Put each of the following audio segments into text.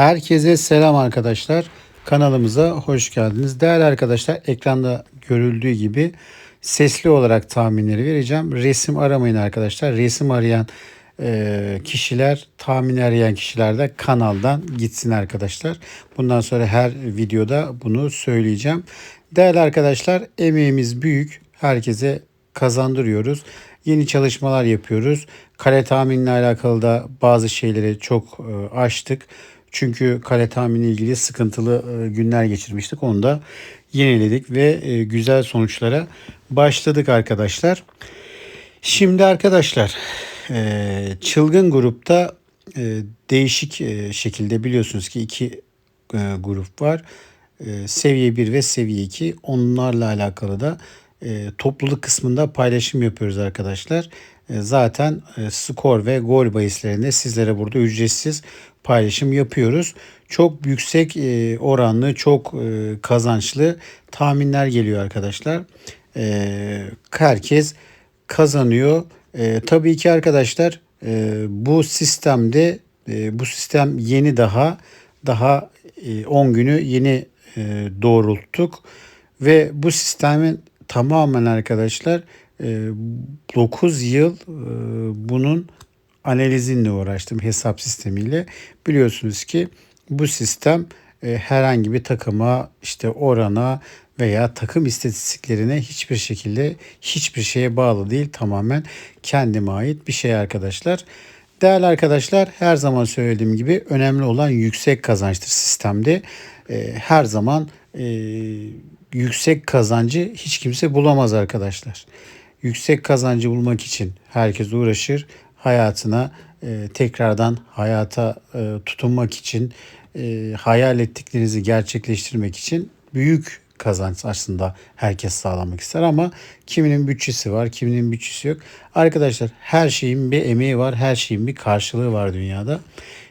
Herkese selam arkadaşlar. Kanalımıza hoş geldiniz. Değerli arkadaşlar ekranda görüldüğü gibi sesli olarak tahminleri vereceğim. Resim aramayın arkadaşlar. Resim arayan e, kişiler, tahmin arayan kişiler de kanaldan gitsin arkadaşlar. Bundan sonra her videoda bunu söyleyeceğim. Değerli arkadaşlar emeğimiz büyük. Herkese kazandırıyoruz. Yeni çalışmalar yapıyoruz. Kare tahminle alakalı da bazı şeyleri çok e, aştık. Çünkü kale tahmini ilgili sıkıntılı e, günler geçirmiştik. Onu da yeniledik ve e, güzel sonuçlara başladık arkadaşlar. Şimdi arkadaşlar e, çılgın grupta değişik şekilde biliyorsunuz ki iki grup var. Seviye 1 ve seviye 2 onlarla alakalı da topluluk kısmında paylaşım yapıyoruz arkadaşlar. Zaten skor ve gol bahislerinde sizlere burada ücretsiz paylaşım yapıyoruz. Çok yüksek e, oranlı, çok e, kazançlı tahminler geliyor arkadaşlar. E, herkes kazanıyor. Tabii ki arkadaşlar bu sistemde bu sistem yeni daha daha 10 günü yeni doğrulttuk ve bu sistemin tamamen arkadaşlar 9 yıl bunun analizinle uğraştım hesap sistemiyle. Biliyorsunuz ki bu sistem e, herhangi bir takıma işte orana veya takım istatistiklerine hiçbir şekilde hiçbir şeye bağlı değil. Tamamen kendime ait bir şey arkadaşlar. Değerli arkadaşlar her zaman söylediğim gibi önemli olan yüksek kazançtır sistemde. E, her zaman e, yüksek kazancı hiç kimse bulamaz arkadaşlar. Yüksek kazancı bulmak için herkes uğraşır hayatına e, tekrardan hayata e, tutunmak için e, hayal ettiklerinizi gerçekleştirmek için büyük kazanç aslında herkes sağlamak ister ama kiminin bütçesi var, kiminin bütçesi yok. Arkadaşlar her şeyin bir emeği var, her şeyin bir karşılığı var dünyada.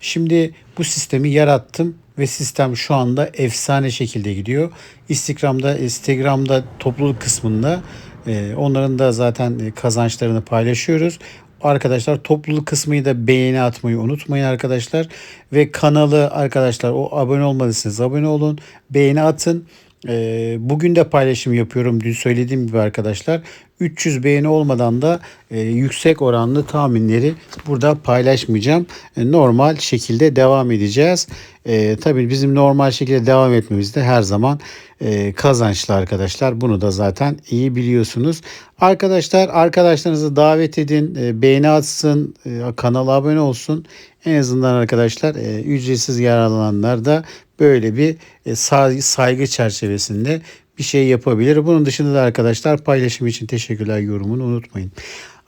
Şimdi bu sistemi yarattım ve sistem şu anda efsane şekilde gidiyor. Instagram'da, Instagram'da topluluk kısmında e, onların da zaten kazançlarını paylaşıyoruz. Arkadaşlar topluluk kısmını da beğeni atmayı unutmayın arkadaşlar. Ve kanalı arkadaşlar o abone olmadıysanız abone olun. Beğeni atın. Ee, bugün de paylaşım yapıyorum. Dün söylediğim gibi arkadaşlar. 300 beğeni olmadan da e, yüksek oranlı tahminleri burada paylaşmayacağım. E, normal şekilde devam edeceğiz. E, tabii bizim normal şekilde devam etmemiz de her zaman e, kazançlı arkadaşlar. Bunu da zaten iyi biliyorsunuz. Arkadaşlar arkadaşlarınızı davet edin. Beğeni atsın. E, kanala abone olsun. En azından arkadaşlar e, ücretsiz yararlananlar da böyle bir e, saygı çerçevesinde bir şey yapabilir. Bunun dışında da arkadaşlar paylaşım için teşekkürler yorumunu unutmayın.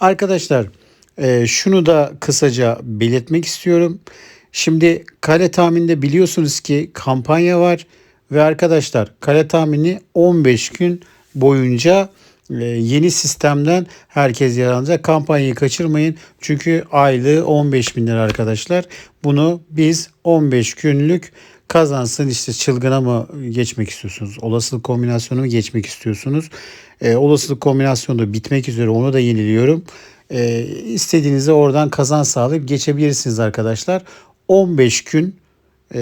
Arkadaşlar e, şunu da kısaca belirtmek istiyorum. Şimdi kale tahminde biliyorsunuz ki kampanya var ve arkadaşlar kale tahmini 15 gün boyunca yeni sistemden herkes yararlanacak. Kampanyayı kaçırmayın. Çünkü aylığı 15 bin lira arkadaşlar. Bunu biz 15 günlük kazansın işte çılgına mı geçmek istiyorsunuz? Olasılık kombinasyonu mu geçmek istiyorsunuz? E, olasılık kombinasyonu da bitmek üzere onu da yeniliyorum. E, istediğinizde oradan kazan sağlayıp geçebilirsiniz arkadaşlar. 15 gün e,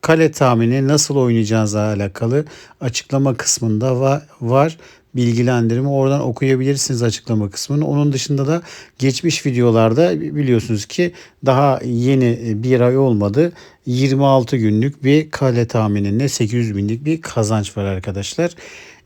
kale tahmini nasıl oynayacağınızla alakalı açıklama kısmında va- var bilgilendirme oradan okuyabilirsiniz açıklama kısmını. Onun dışında da geçmiş videolarda biliyorsunuz ki daha yeni bir ay olmadı. 26 günlük bir kale tahmininde 800 binlik bir kazanç var arkadaşlar.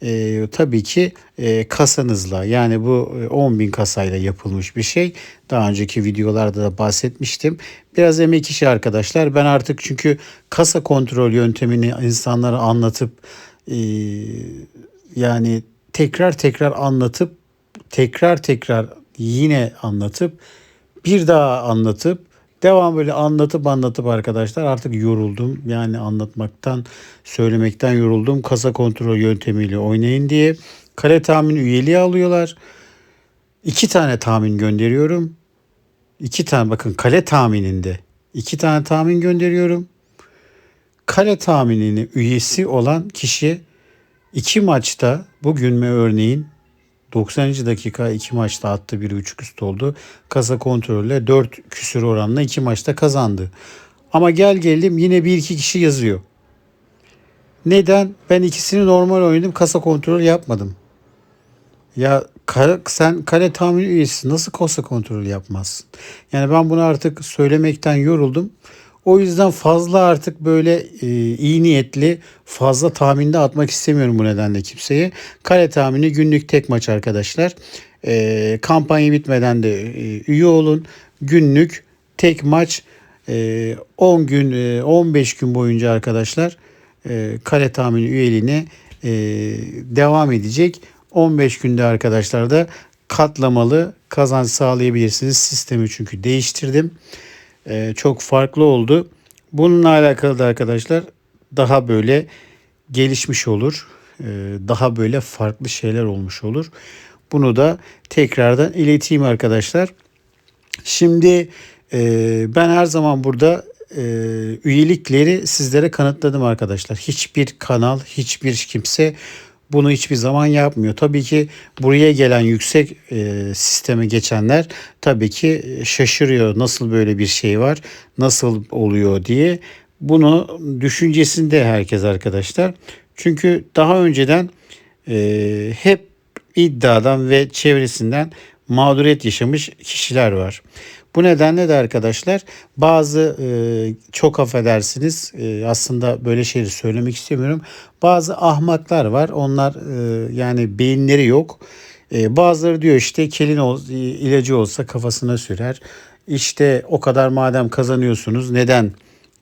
Ee, tabii ki e, kasanızla yani bu 10 bin kasayla yapılmış bir şey. Daha önceki videolarda da bahsetmiştim. Biraz emek işi arkadaşlar. Ben artık çünkü kasa kontrol yöntemini insanlara anlatıp e, yani tekrar tekrar anlatıp tekrar tekrar yine anlatıp bir daha anlatıp devam böyle anlatıp anlatıp arkadaşlar artık yoruldum. Yani anlatmaktan söylemekten yoruldum. Kasa kontrol yöntemiyle oynayın diye. Kale tahmin üyeliği alıyorlar. İki tane tahmin gönderiyorum. İki tane bakın kale tahmininde iki tane tahmin gönderiyorum. Kale tahminini üyesi olan kişi İki maçta bugün mü örneğin 90. dakika iki maçta attı bir buçuk üst oldu. Kasa kontrolle 4 küsür oranla iki maçta kazandı. Ama gel gelelim yine bir iki kişi yazıyor. Neden? Ben ikisini normal oynadım. Kasa kontrol yapmadım. Ya sen kare tahmin üyesi nasıl kasa kontrol yapmazsın? Yani ben bunu artık söylemekten yoruldum. O yüzden fazla artık böyle e, iyi niyetli fazla tahminde atmak istemiyorum bu nedenle kimseye. Kare tahmini günlük tek maç arkadaşlar. E, kampanya bitmeden de e, üye olun. Günlük tek maç e, 10 gün e, 15 gün boyunca arkadaşlar e, kare tahmini üyeliğine e, devam edecek. 15 günde arkadaşlar da katlamalı kazanç sağlayabilirsiniz. Sistemi çünkü değiştirdim. Ee, çok farklı oldu. Bununla alakalı da arkadaşlar daha böyle gelişmiş olur. Ee, daha böyle farklı şeyler olmuş olur. Bunu da tekrardan ileteyim arkadaşlar. Şimdi e, ben her zaman burada e, üyelikleri sizlere kanıtladım arkadaşlar. Hiçbir kanal, hiçbir kimse bunu hiçbir zaman yapmıyor. Tabii ki buraya gelen yüksek e, sisteme geçenler tabii ki şaşırıyor nasıl böyle bir şey var, nasıl oluyor diye. Bunu düşüncesinde herkes arkadaşlar. Çünkü daha önceden e, hep iddiadan ve çevresinden mağduriyet yaşamış kişiler var. Bu nedenle de arkadaşlar bazı e, çok affedersiniz e, aslında böyle şeyleri söylemek istemiyorum. Bazı ahmaklar var. Onlar e, yani beyinleri yok. E, bazıları diyor işte kelin ol, ilacı olsa kafasına sürer. İşte o kadar madem kazanıyorsunuz neden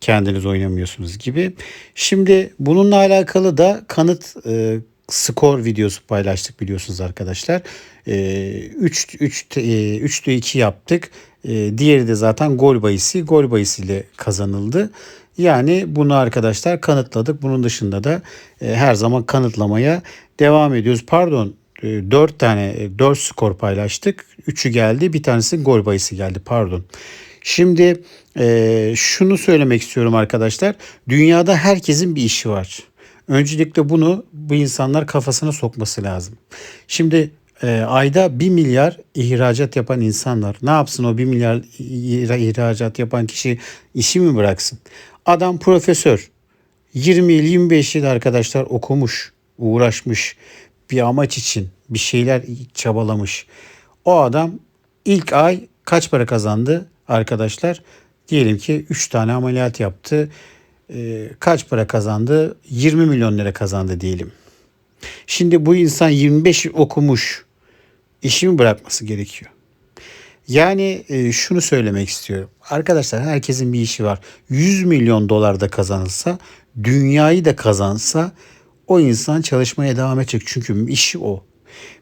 kendiniz oynamıyorsunuz gibi. Şimdi bununla alakalı da kanıt e, skor videosu paylaştık biliyorsunuz arkadaşlar. 3 3 3'te 2 yaptık. E, diğeri de zaten gol bahisi. Gol bahisiyle kazanıldı. Yani bunu arkadaşlar kanıtladık. Bunun dışında da e, her zaman kanıtlamaya devam ediyoruz. Pardon e, 4 tane 4 e, skor paylaştık. 3'ü geldi. Bir tanesi gol bahisi geldi. Pardon. Şimdi e, şunu söylemek istiyorum arkadaşlar. Dünyada herkesin bir işi var. Öncelikle bunu bu insanlar kafasına sokması lazım. Şimdi e, ayda 1 milyar ihracat yapan insanlar ne yapsın o 1 milyar ihracat yapan kişi işi mi bıraksın? Adam profesör 20 yıl 25 yıl arkadaşlar okumuş, uğraşmış bir amaç için bir şeyler çabalamış. O adam ilk ay kaç para kazandı arkadaşlar? Diyelim ki 3 tane ameliyat yaptı. Ee, kaç para kazandı? 20 milyon lira kazandı diyelim. Şimdi bu insan 25 yıl okumuş işimi bırakması gerekiyor. Yani e, şunu söylemek istiyorum. Arkadaşlar herkesin bir işi var. 100 milyon dolar da kazanılsa, dünyayı da kazansa o insan çalışmaya devam edecek. Çünkü işi o.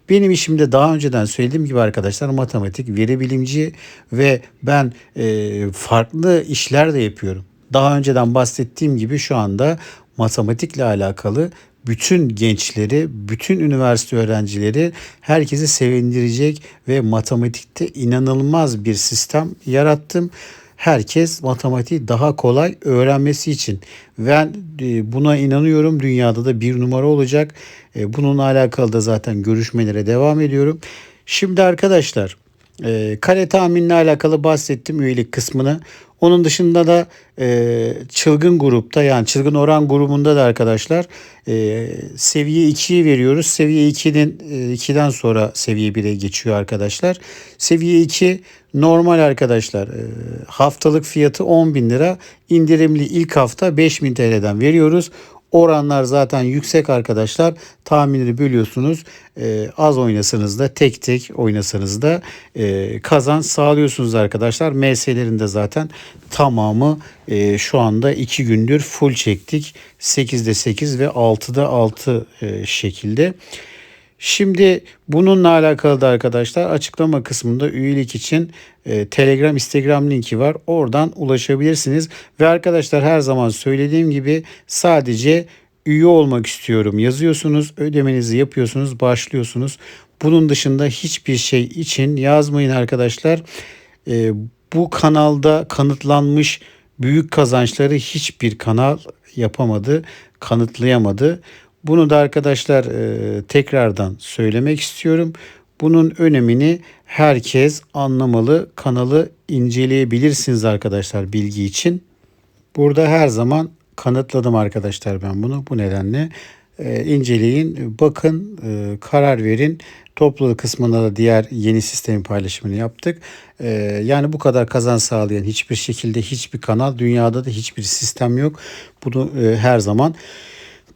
Benim işimde daha önceden söylediğim gibi arkadaşlar matematik, veri bilimci ve ben e, farklı işler de yapıyorum. Daha önceden bahsettiğim gibi şu anda matematikle alakalı bütün gençleri, bütün üniversite öğrencileri herkesi sevindirecek ve matematikte inanılmaz bir sistem yarattım. Herkes matematiği daha kolay öğrenmesi için. Ben e, buna inanıyorum. Dünyada da bir numara olacak. E, bununla alakalı da zaten görüşmelere devam ediyorum. Şimdi arkadaşlar e, kare tahminle alakalı bahsettim üyelik kısmını. Onun dışında da e, çılgın grupta yani çılgın oran grubunda da arkadaşlar e, seviye 2'yi veriyoruz. Seviye 2'nin e, 2'den sonra seviye 1'e geçiyor arkadaşlar. Seviye 2 normal arkadaşlar e, haftalık fiyatı 10 bin lira. indirimli ilk hafta 5000 TL'den veriyoruz. Oranlar zaten yüksek arkadaşlar. Tahminleri bölüyorsunuz. Ee, az oynasanız da tek tek oynasanız da e, kazan sağlıyorsunuz arkadaşlar. MS'lerin zaten tamamı e, şu anda 2 gündür full çektik. 8'de 8 ve 6'da 6 e, şekilde. Şimdi bununla alakalı da arkadaşlar açıklama kısmında üyelik için e, Telegram, Instagram linki var. Oradan ulaşabilirsiniz. Ve arkadaşlar her zaman söylediğim gibi sadece üye olmak istiyorum yazıyorsunuz. Ödemenizi yapıyorsunuz, başlıyorsunuz. Bunun dışında hiçbir şey için yazmayın arkadaşlar. E, bu kanalda kanıtlanmış büyük kazançları hiçbir kanal yapamadı, kanıtlayamadı. Bunu da arkadaşlar e, tekrardan söylemek istiyorum. Bunun önemini herkes anlamalı. Kanalı inceleyebilirsiniz arkadaşlar bilgi için. Burada her zaman kanıtladım arkadaşlar ben bunu. Bu nedenle e, inceleyin, bakın, e, karar verin. Topluluğu kısmında da diğer yeni sistemin paylaşımını yaptık. E, yani bu kadar kazanç sağlayan hiçbir şekilde hiçbir kanal dünyada da hiçbir sistem yok. Bunu e, her zaman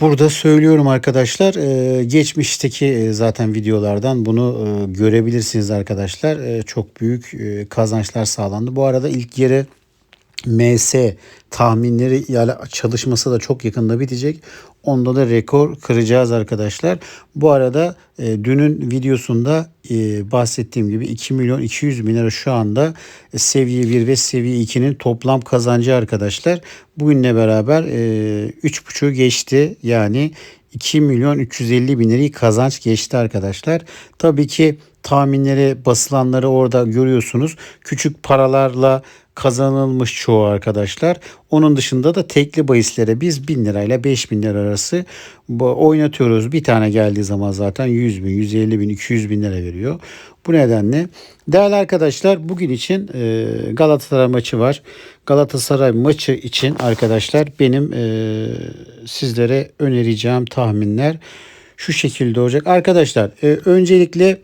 Burada söylüyorum arkadaşlar e, geçmişteki e, zaten videolardan bunu e, görebilirsiniz arkadaşlar. Çok büyük kazançlar sağlandı. Bu arada ilk yere MS tahminleri yani çalışması da çok yakında bitecek. Onda da rekor kıracağız arkadaşlar. Bu arada e, dünün videosunda e, bahsettiğim gibi 2 milyon 200 bin lira şu anda e, seviye 1 ve seviye 2'nin toplam kazancı arkadaşlar. Bugünle beraber e, 3.5'u geçti. Yani 2 milyon 350 bin lirayı kazanç geçti arkadaşlar. Tabii ki tahminleri basılanları orada görüyorsunuz. Küçük paralarla kazanılmış çoğu arkadaşlar. Onun dışında da tekli bahislere biz 1000 lirayla 5000 lira arası oynatıyoruz. Bir tane geldiği zaman zaten 100 bin, 150 bin, 200 bin lira veriyor. Bu nedenle değerli arkadaşlar bugün için e, Galatasaray maçı var. Galatasaray maçı için arkadaşlar benim e, sizlere önereceğim tahminler şu şekilde olacak. Arkadaşlar e, öncelikle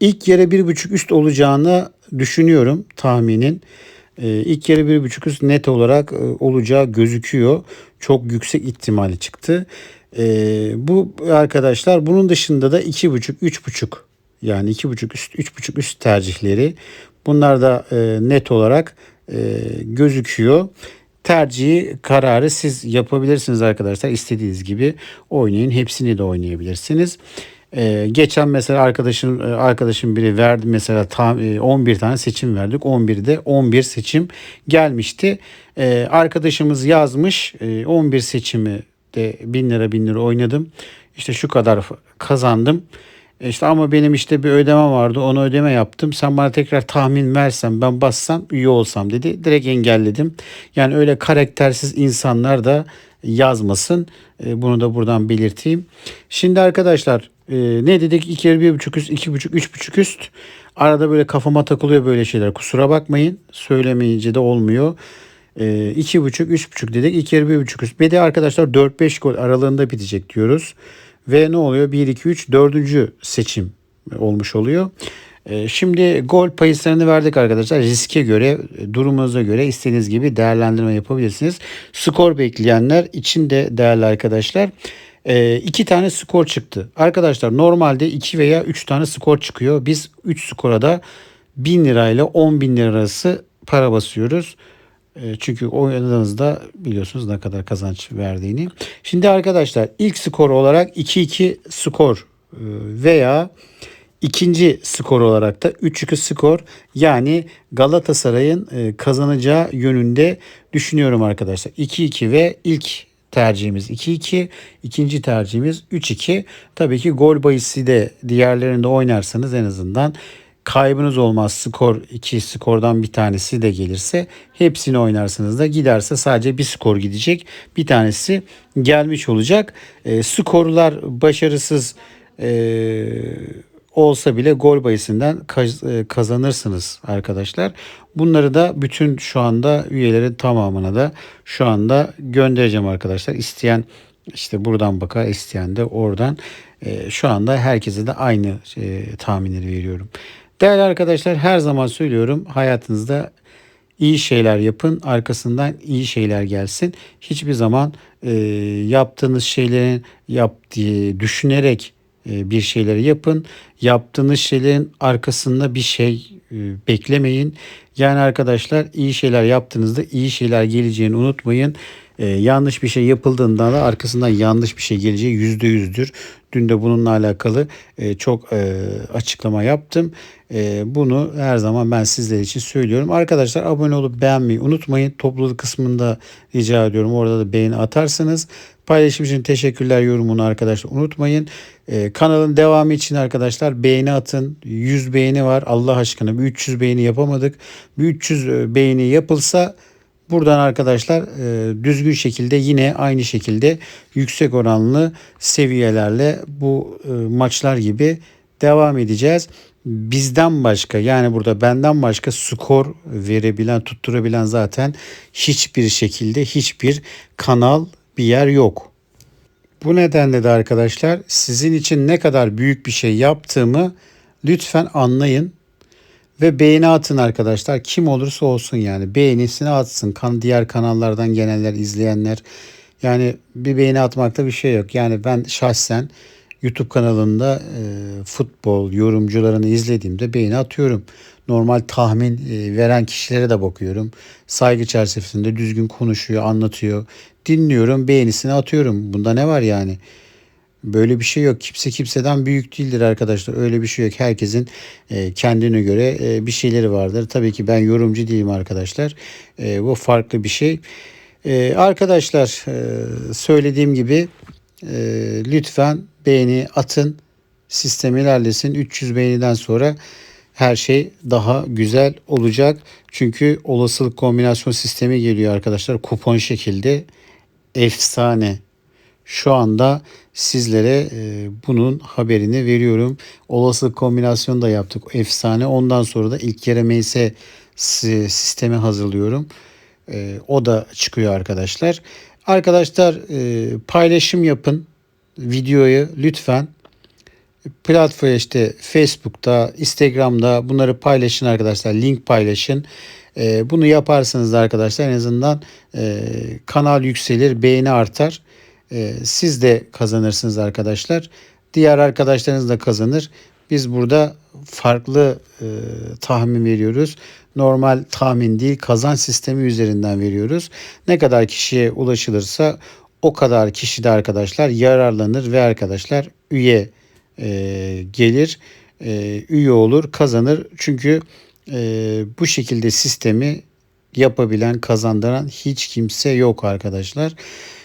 ilk yere bir buçuk üst olacağını düşünüyorum tahminin. E, ilk yarı bir buçuk üst net olarak e, olacağı gözüküyor. Çok yüksek ihtimali çıktı. E, bu arkadaşlar bunun dışında da iki buçuk, üç buçuk yani iki buçuk üst, üç buçuk üst tercihleri. Bunlar da e, net olarak e, gözüküyor. Tercihi kararı siz yapabilirsiniz arkadaşlar. İstediğiniz gibi oynayın. Hepsini de oynayabilirsiniz. Ee, geçen mesela arkadaşın e, arkadaşım biri verdi mesela tam 11 e, tane seçim verdik. 11'de 11 seçim gelmişti. Ee, arkadaşımız yazmış e, 11 seçimi de 1000 lira 1000 lira oynadım. İşte şu kadar kazandım. E, işte ama benim işte bir ödeme vardı. Onu ödeme yaptım. Sen bana tekrar tahmin versen ben bassam üye olsam dedi. Direkt engelledim. Yani öyle karaktersiz insanlar da yazmasın. E, bunu da buradan belirteyim. Şimdi arkadaşlar e, ne dedik? İki yarı bir buçuk üst, iki buçuk, üç buçuk üst. Arada böyle kafama takılıyor böyle şeyler. Kusura bakmayın. Söylemeyince de olmuyor. E, iki buçuk, üç buçuk dedik. İki yarı bir buçuk üst. Bir de arkadaşlar 4-5 gol aralığında bitecek diyoruz. Ve ne oluyor? 1, 2, 3, dördüncü seçim olmuş oluyor. Ee, şimdi gol payıslarını verdik arkadaşlar. Riske göre, durumunuza göre istediğiniz gibi değerlendirme yapabilirsiniz. Skor bekleyenler için de değerli arkadaşlar. E, iki tane skor çıktı. Arkadaşlar normalde iki veya üç tane skor çıkıyor. Biz üç skora da 1000 lirayla 10 bin lira arası para basıyoruz. E, çünkü oynadığınızda biliyorsunuz ne kadar kazanç verdiğini. Şimdi arkadaşlar ilk skor olarak 2-2 skor e, veya ikinci skor olarak da 3-2 skor yani Galatasaray'ın e, kazanacağı yönünde düşünüyorum arkadaşlar. 2-2 ve ilk tercihimiz 2-2, ikinci tercihimiz 3-2. Tabii ki gol bahisi de diğerlerinde oynarsanız en azından kaybınız olmaz. Skor iki skordan bir tanesi de gelirse hepsini oynarsınız da giderse sadece bir skor gidecek. Bir tanesi gelmiş olacak. E, skorlar başarısız e, olsa bile gol bayisinden e, kazanırsınız arkadaşlar. Bunları da bütün şu anda üyelerin tamamına da şu anda göndereceğim arkadaşlar. İsteyen işte buradan bakar, isteyen de oradan. E, şu anda herkese de aynı e, tahminleri veriyorum. Değerli arkadaşlar her zaman söylüyorum hayatınızda iyi şeyler yapın arkasından iyi şeyler gelsin. Hiçbir zaman e, yaptığınız şeylerin yap diye düşünerek bir şeyleri yapın. Yaptığınız şeylerin arkasında bir şey e, beklemeyin. Yani arkadaşlar iyi şeyler yaptığınızda iyi şeyler geleceğini unutmayın. Ee, yanlış bir şey yapıldığında da arkasından yanlış bir şey geleceği yüzde yüzdür. Dün de bununla alakalı e, çok e, açıklama yaptım. E, bunu her zaman ben sizler için söylüyorum. Arkadaşlar abone olup beğenmeyi unutmayın. Topluluk kısmında rica ediyorum. Orada da beğeni atarsınız. Paylaşım için teşekkürler yorumunu arkadaşlar unutmayın. Kanalın devamı için arkadaşlar beğeni atın. 100 beğeni var Allah aşkına. Bir 300 beğeni yapamadık. Bir 300 e, beğeni yapılsa buradan arkadaşlar e, düzgün şekilde yine aynı şekilde yüksek oranlı seviyelerle bu e, maçlar gibi devam edeceğiz. bizden başka yani burada benden başka skor verebilen, tutturabilen zaten hiçbir şekilde hiçbir kanal bir yer yok. Bu nedenle de arkadaşlar sizin için ne kadar büyük bir şey yaptığımı lütfen anlayın ve beğeni atın arkadaşlar. Kim olursa olsun yani beğenisini atsın. Kan diğer kanallardan gelenler, izleyenler. Yani bir beğeni atmakta bir şey yok. Yani ben şahsen YouTube kanalında e, futbol yorumcularını izlediğimde beğeni atıyorum. Normal tahmin e, veren kişilere de bakıyorum. Saygı çerçevesinde düzgün konuşuyor, anlatıyor. Dinliyorum, beğenisini atıyorum. Bunda ne var yani? Böyle bir şey yok. Kimse kimseden büyük değildir arkadaşlar. Öyle bir şey yok. Herkesin e, kendine göre e, bir şeyleri vardır. Tabii ki ben yorumcu değilim arkadaşlar. E, bu farklı bir şey. Arkadaşlar söylediğim gibi lütfen beğeni atın. Sistem ilerlesin. 300 beğeniden sonra her şey daha güzel olacak. Çünkü olasılık kombinasyon sistemi geliyor arkadaşlar. Kupon şekilde efsane. Şu anda sizlere e, bunun haberini veriyorum. Olasılık kombinasyon da yaptık. Efsane. Ondan sonra da ilk kere MS sistemi hazırlıyorum. E, o da çıkıyor arkadaşlar. Arkadaşlar e, paylaşım yapın videoyu lütfen. Platform işte Facebook'ta, Instagram'da bunları paylaşın arkadaşlar. Link paylaşın. Bunu yaparsanız da arkadaşlar en azından kanal yükselir, beğeni artar. E, siz de kazanırsınız arkadaşlar. Diğer arkadaşlarınız da kazanır. Biz burada farklı e, tahmin veriyoruz. Normal tahmin değil kazanç sistemi üzerinden veriyoruz. Ne kadar kişiye ulaşılırsa o kadar kişi de arkadaşlar yararlanır ve arkadaşlar üye e, gelir, e, üye olur, kazanır. Çünkü e, bu şekilde sistemi yapabilen, kazandıran hiç kimse yok arkadaşlar. Arkadaşlar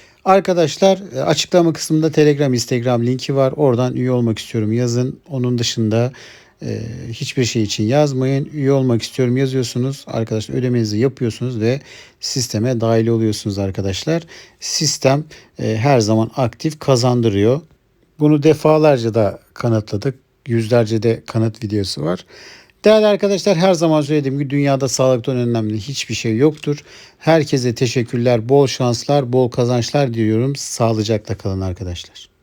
e, açıklama kısmında Telegram, Instagram linki var. Oradan üye olmak istiyorum yazın. Onun dışında e, hiçbir şey için yazmayın. Üye olmak istiyorum yazıyorsunuz. Arkadaşlar ödemenizi yapıyorsunuz ve sisteme dahil oluyorsunuz arkadaşlar. Sistem e, her zaman aktif kazandırıyor. Bunu defalarca da kanıtladık. Yüzlerce de kanıt videosu var. Değerli arkadaşlar her zaman söylediğim gibi dünyada sağlıktan önemli hiçbir şey yoktur. Herkese teşekkürler, bol şanslar, bol kazançlar diliyorum. Sağlıcakla kalın arkadaşlar.